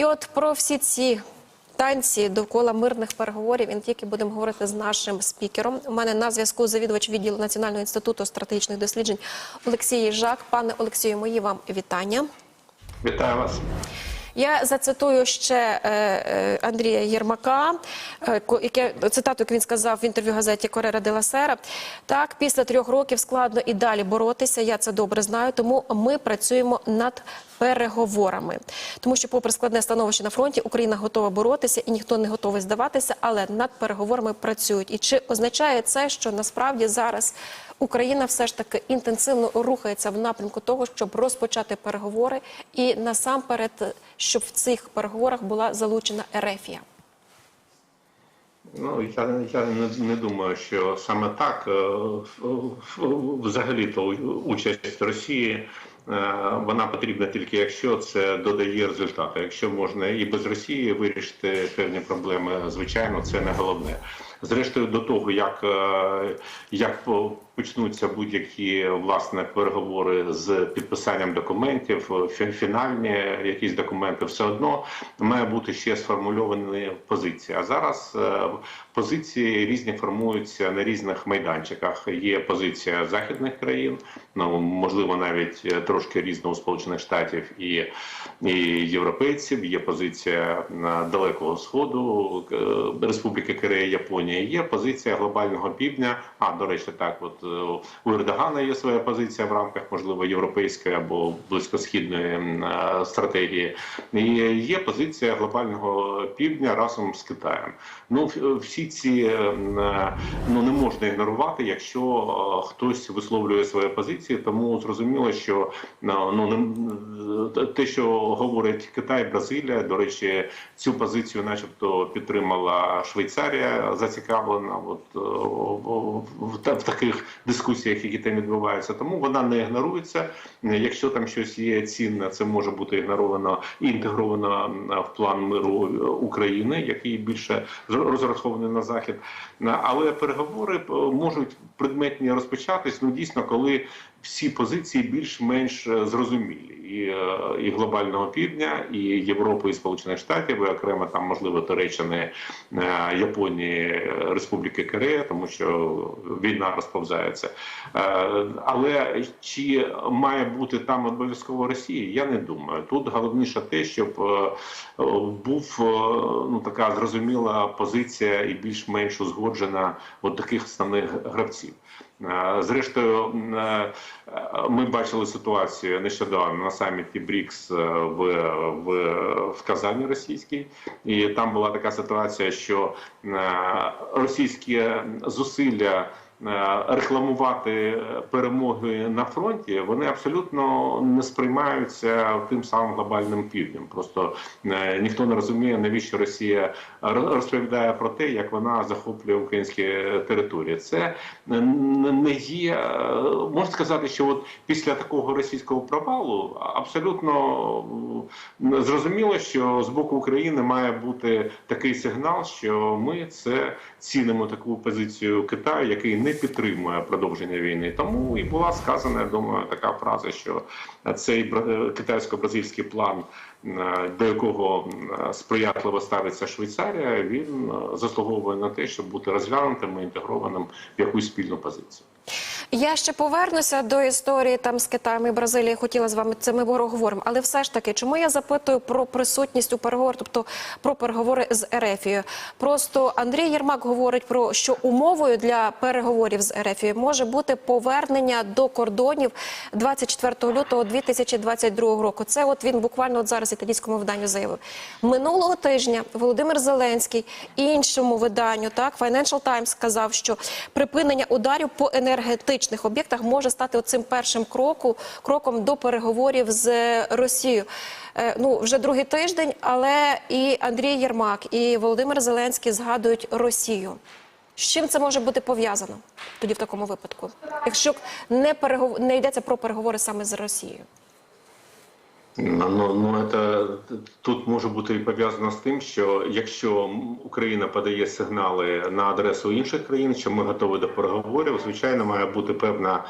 І от про всі ці танці довкола мирних переговорів не тільки будемо говорити з нашим спікером. У мене на зв'язку завідувач відділу Національного інституту стратегічних досліджень Олексій Жак. Пане Олексію, мої вам вітання. Вітаю вас. Я зацитую ще е, е, Андрія Єрмака, е, яке цитату, як він сказав в інтерв'ю газеті Корера де Сера. Так, після трьох років складно і далі боротися. Я це добре знаю. Тому ми працюємо над переговорами. Тому що, попри складне становище на фронті, Україна готова боротися і ніхто не готовий здаватися, але над переговорами працюють. І чи означає це, що насправді зараз Україна все ж таки інтенсивно рухається в напрямку того, щоб розпочати переговори, і насамперед, щоб в цих переговорах була залучена Ерефія. Ну я, я не, не думаю, що саме так взагалі то участь Росії. е, Вона потрібна тільки якщо це додає результати. Якщо можна і без Росії вирішити певні проблеми, звичайно, це не головне. Зрештою, до того як, е, як по- почнуться будь-які власне переговори з підписанням документів, фінальні якісь документи, все одно має бути ще сформульовані позиції. А зараз е, позиції різні формуються на різних майданчиках. Є позиція західних країн, ну можливо, навіть е, трошки різна у Сполучених Штатів і, і європейців. Є позиція далекого сходу е, Республіки Корея, Японія. Є позиція глобального півдня. А до речі, так от е, у Ердогана є своя позиція в рамках можливо європейської або близькосхідної е, стратегії. І є позиція глобального півдня разом з Китаєм. Ну всі ці е, ну не можна ігнорувати, якщо хтось висловлює свої позиції. Тому зрозуміло, що ну те, що говорить Китай, Бразилія, до речі, цю позицію, начебто, підтримала Швейцарія, зацікавлена от е, в, в, та- в таких дискусіях, які там відбуваються. Тому вона не ігнорується. Якщо там щось є цінне, це може бути ігноровано і інтегровано в план миру е, України, який більше розрахований на захід. Але переговори е, можуть предметні розпочатись. Ну дійсно, коли всі позиції більш-менш е, зрозумілі, і, е, і глобального півдня, і Європи, і Сполучених Штатів, і окремо там можливо Туреччини, е, Японії, Республіки Корея, тому що війна розповзається. Але чи має бути там обов'язково Росія? Я не думаю. Тут головніше те, щоб був ну така зрозуміла позиція і більш-менш узгоджена от таких основних гравців. Е, Зрештою, е, ми бачили ситуацію нещодавно на саміті БРІКС е, в, в, в Казані російській, і там була така ситуація, що російські зусилля. Е, Рекламувати перемоги на фронті вони абсолютно не сприймаються тим самим глобальним півднем. Просто е, ніхто не розуміє, навіщо Росія розповідає про те, як вона захоплює українські території. Це не є е, можна сказати, що от після такого російського провалу абсолютно е, зрозуміло, що з боку України має бути такий сигнал, що ми це цінимо таку позицію Китаю, який не підтримує продовження війни. Тому і була сказана, я думаю, така фраза, що цей китайсько-бразильський план, е, до якого е, сприятливо ставиться Швейцарія, він е, заслуговує на те, щоб бути розглянутим і інтегрованим в якусь спільну позицію. Я ще повернуся до історії там з Китаєм і Бразилією. Хотіла з вами це ми говоримо. Але все ж таки, чому я запитую про присутність у переговорах, тобто про переговори з Ерефією? Просто Андрій Єрмак говорить про що умовою для переговорів з Ерефією може бути повернення до кордонів 24 лютого 2022 року. Це от він буквально от зараз італійському виданню заявив. Минулого тижня Володимир Зеленський іншому виданню, так Financial Times сказав, що припинення ударів по енергетичних об'єктах може стати оцим першим кроку, кроком до переговорів з Росією. Е, ну вже другий тиждень, але і Андрій Єрмак, і Володимир Зеленський згадують Росію. З чим це може бути пов'язано тоді в такому випадку, якщо не перегов... не йдеться про переговори саме з Росією? Ну, ну, ну это тут може бути і пов'язано з тим, що якщо Україна подає сигнали на адресу інших країн, що ми готові до переговорів, звичайно, має бути певна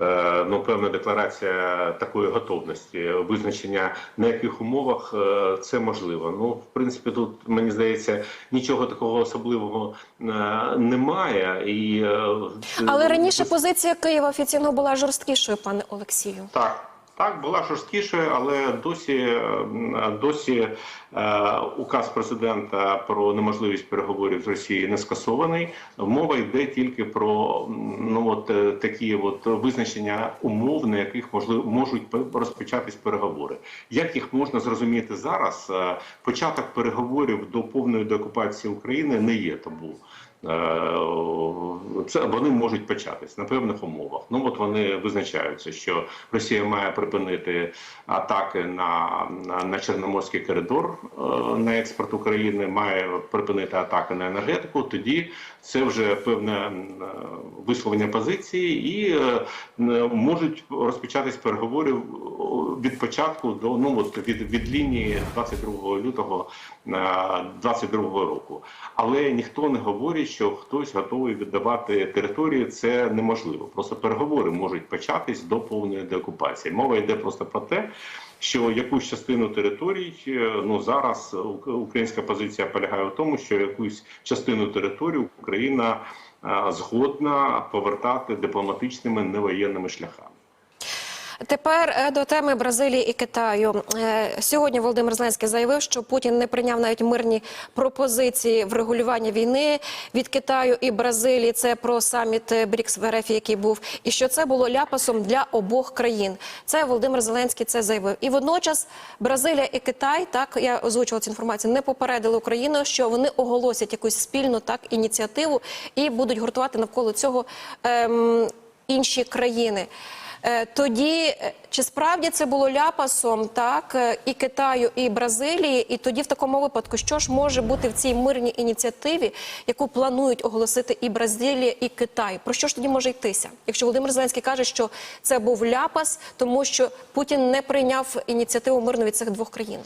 е, ну певна декларація такої готовності, визначення на яких умовах е, це можливо. Ну, в принципі, тут мені здається, нічого такого особливого е, немає. І Але раніше позиція Києва офіційно була жорсткішою, пане Олексію. Так. Так, була жорсткішою, але досі е, досі е, указ президента про неможливість переговорів з Росією не скасований. Мова йде тільки про ну от е, такі от визначення умов, на яких можливо можуть розпочатись переговори. Як їх можна зрозуміти зараз? Е, Початок переговорів до повної деокупації України не є табу. Е, Це вони можуть початись на певних умовах. Ну от вони визначаються, що Росія має припинити атаки на, на, на Чорноморський коридор е, на експорт України, має припинити атаки на енергетику. Тоді це вже певне е, висловлення позиції, і можуть розпочатись переговорів е, від початку до ну от від, від лінії 22 лютого е, 22 року. Але ніхто не говорить, що хтось готовий віддавати території. Це неможливо. Просто переговори можуть початись до повної деокупації. Мова йде просто про те. Що якусь частину територій, е, ну зараз українська позиція полягає в тому, що якусь частину території Україна е, згодна повертати дипломатичними невоєнними шляхами. Тепер е, до теми Бразилії і Китаю. Е, Сьогодні Володимир Зеленський заявив, що Путін не прийняв навіть мирні пропозиції врегулювання війни від Китаю і Бразилії. Це про саміт БРІКС в РФ, який був, і що це було ляпасом для обох країн. Це Володимир Зеленський це заявив. І водночас Бразилія і Китай, так я озвучувала цю інформацію, не попередили Україну, що вони оголосять якусь спільну так ініціативу і будуть гуртувати навколо цього ем, інші країни. Е, Тоді е, чи справді це було ляпасом так е, і Китаю, і Бразилії? І тоді в такому випадку, що ж може бути в цій мирній ініціативі, яку планують оголосити і Бразилія, і Китай? Про що ж тоді може йтися? Якщо Володимир Зеленський каже, що це був ляпас, тому що Путін не прийняв ініціативу мирну від цих двох країн.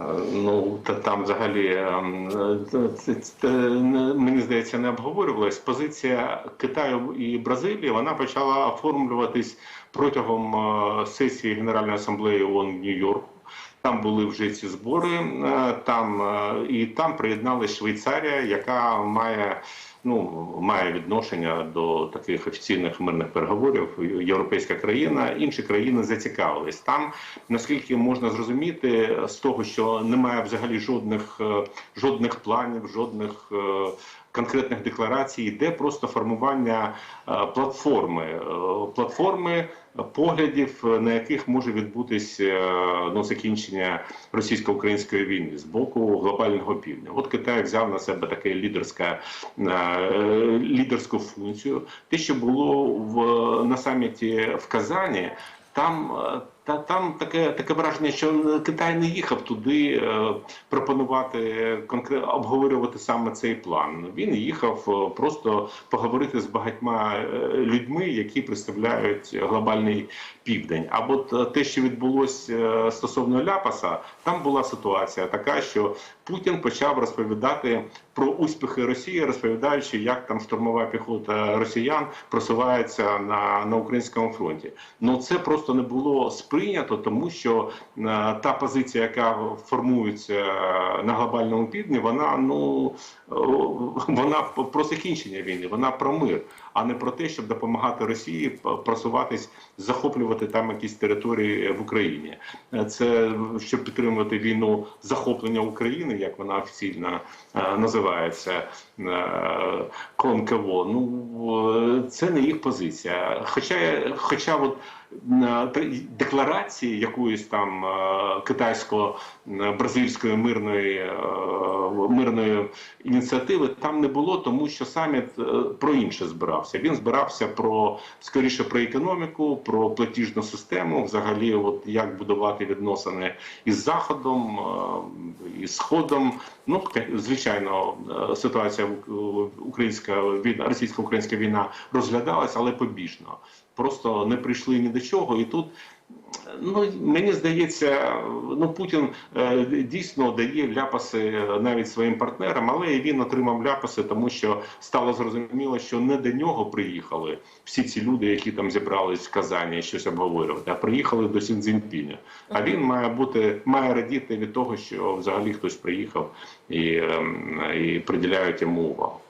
Е, Ну та там взагалі е, це, мені здається не обговорювалась. Позиція Китаю і Бразилії вона почала оформлюватись протягом е, сесії Генеральної асамблеї ООН в Нью-Йорку. Там були вже ці збори, е, там е, і там приєдналась Швейцарія, яка має ну має відношення до таких офіційних мирних переговорів. Європейська країна, інші країни зацікавились. Там наскільки можна зрозуміти з того, що немає взагалі жодних е, жодних планів, жодних. е, Конкретних декларацій йде просто формування е, платформи, платформи поглядів, е, на яких може відбутись е, ну, закінчення російсько-української війни з боку глобального півдня. От Китай взяв на себе таке лідерська е, лідерську функцію. Те, що було в на саміті в Казані, там. Е, Та там таке таке враження, що Китай не їхав туди е, пропонувати обговорювати саме цей план. Він їхав е, просто поговорити з багатьма е, людьми, які представляють глобальний південь. А от е, те, що відбулося е, стосовно ляпаса, там була ситуація така, що Путін почав розповідати про успіхи Росії, розповідаючи, як там штурмова піхота росіян просувається на, на українському фронті. Ну це просто не було сприйнято, тому що е, та позиція, яка формується е, на глобальному півдні, вона ну е, вона про закінчення війни, вона про мир, а не про те, щоб допомагати Росії просуватись, захоплювати там якісь території в Україні. Е, Це щоб підтримувати війну захоплення України, як вона офіційно е, називається е, Конкево. Ну е, це не їх позиція. Хоча, хоча от е, декларації якоїсь там е, китайсько-бразильської мирної е, мирної ініціативи там не було, тому що саміт е, про інше збирався. Він збирався про скоріше про економіку, про платіжну систему, взагалі, от як будувати відносини із заходом, е, із сходом. Ну звичайно, е, ситуація українська війна, російсько-українська війна розглядалася, але побіжно. Просто не прийшли ні до чого, і тут Ну мені здається, ну Путін е, дійсно дає ляпаси е, навіть своїм партнерам, але і він отримав ляпаси, тому що стало зрозуміло, що не до нього приїхали всі ці люди, які там зібрались в Казані щось обговорювати, а приїхали до Сінцзінпіня. А він має бути має радіти від того, що взагалі хтось приїхав і, ем, і приділяють йому увагу.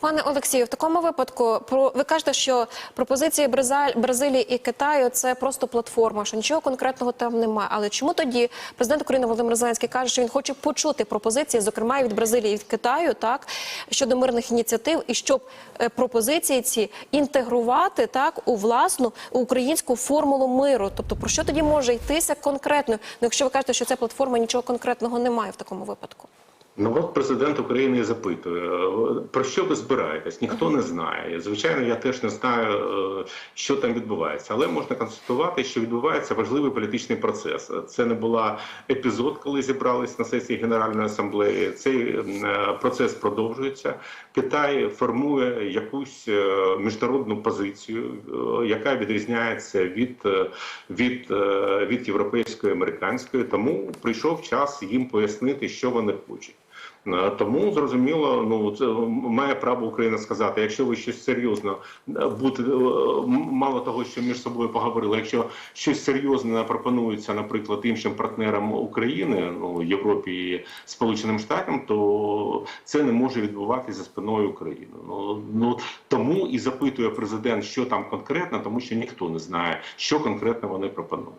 Пане Олексію, в такому випадку ви кажете, що пропозиції Бразилії і Китаю це просто платформа, що нічого конкретного там немає. Але чому тоді президент України Володимир Зеленський каже, що він хоче почути пропозиції, зокрема від Бразилії і від Китаю, так щодо мирних ініціатив, і щоб е, пропозиції ці інтегрувати так у власну українську формулу миру? Тобто про що тоді може йтися конкретно? Ну, якщо ви кажете, що ця платформа нічого конкретного немає в такому випадку. Ну от президент України запитує, е, про що ви збираєтесь? Ніхто не знає. Звичайно, я теж не знаю, е, що там відбувається, але можна констатувати, що відбувається важливий політичний процес. Це не була епізод, коли зібрались на сесії Генеральної асамблеї. Цей е, процес продовжується. Китай формує якусь міжнародну позицію, яка відрізняється від, від, від європейської американської. Тому прийшов час їм пояснити, що вони хочуть. Е, Тому зрозуміло, ну це має право Україна сказати, якщо ви щось серйозно е, бути е, мало того, що між собою поговорили, якщо щось серйозне пропонується, наприклад, іншим партнерам України, ну Європі і Сполученим Штатам, то це не може відбуватися за спиною України. Ну ну тому і запитує президент, що там конкретно, тому що ніхто не знає, що конкретно вони пропонують.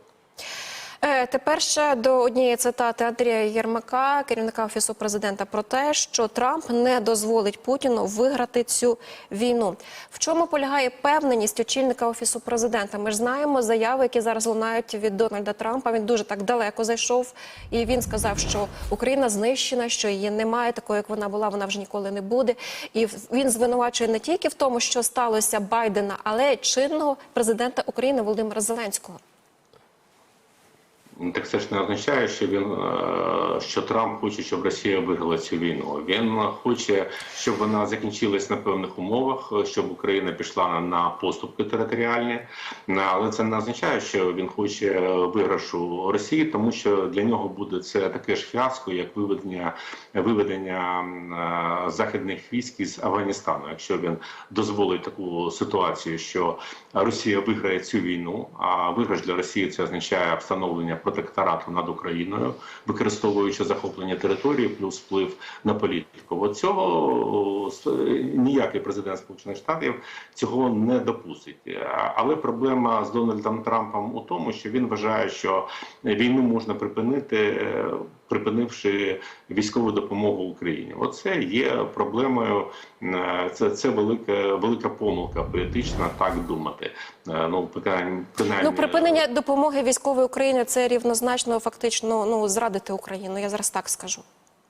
Е, Тепер ще до однієї цитати Андрія Єрмака, керівника офісу президента, про те, що Трамп не дозволить Путіну виграти цю війну. В чому полягає певненість очільника офісу президента? Ми ж знаємо заяви, які зараз лунають від Дональда Трампа. Він дуже так далеко зайшов, і він сказав, що Україна знищена, що її немає такою, як вона була, вона вже ніколи не буде. І він звинувачує не тільки в тому, що сталося Байдена, але й чинного президента України Володимира Зеленського. Так це ж не означає, що він е, що Трамп хоче, щоб Росія виграла цю війну. Він хоче, щоб вона закінчилась на певних умовах, щоб Україна пішла на поступки територіальні. Але це не означає, що він хоче виграшу Росії, тому що для нього буде це таке ж фіаско, як виведення виведення е, західних військ із Афганістану. Якщо він дозволить таку ситуацію, що Росія виграє цю війну, а виграш для Росії це означає встановлення протекторату над Україною, використовуючи захоплення території, плюс вплив на політику. От цього ніякий президент Сполучених Штатів цього не допустить. Але проблема з Дональдом Трампом у тому, що він вважає, що війну можна припинити. Припинивши військову допомогу Україні, оце є проблемою. е, Це це велика велика помилка політична, так думати. Е, Ну питання Ну, припинення допомоги військової Україні це рівнозначно фактично ну зрадити Україну. Я зараз так скажу.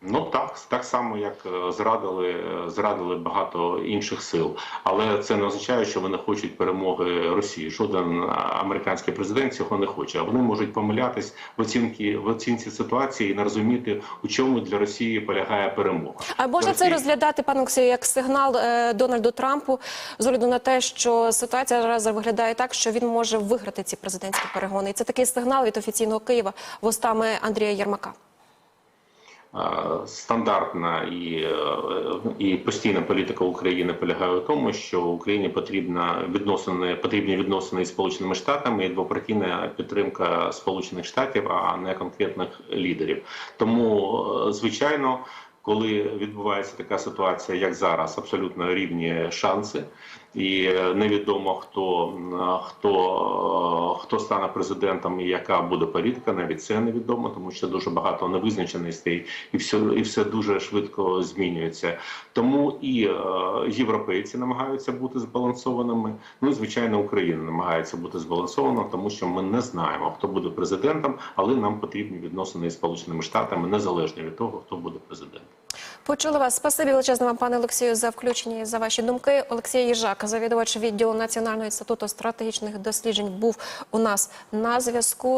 Ну так, так само, як е, зрадили, е, зрадили багато інших сил, але це не означає, що вони хочуть перемоги Росії. Жоден е, американський президент цього не хоче. А вони можуть помилятись в оцінці в оцінці ситуації і не розуміти, у чому для Росії полягає перемога. А можна це розглядати, пане Олексію, як сигнал е, Дональду Трампу з огляду на те, що ситуація зараз виглядає так, що він може виграти ці президентські перегони. І це такий сигнал від офіційного Києва вустами Андрія Єрмака. Стандартна і, е, і постійна політика України полягає у тому, що Україні потрібна відносини, потрібні відносини із Сполученими Штатами і двопартійна підтримка Сполучених Штатів, а не конкретних лідерів. Тому, е, звичайно. Коли відбувається така ситуація, як зараз, абсолютно рівні шанси, і е, невідомо хто м, хто, е, хто стане президентом і яка буде політика, навіть це невідомо, тому що дуже багато невизначеностей, і все і все дуже швидко змінюється. Тому і е, європейці намагаються бути збалансованими. Ну і звичайно, Україна намагається бути збалансована, тому що ми не знаємо, хто буде президентом, але нам потрібні відносини із Сполученими Штатами незалежно від того, хто буде президентом. Почули вас. Спасибі величезне вам, пане Олексію, за включення за ваші думки. Олексій Єжак, завідувач відділу Національного інституту стратегічних досліджень, був у нас на зв'язку.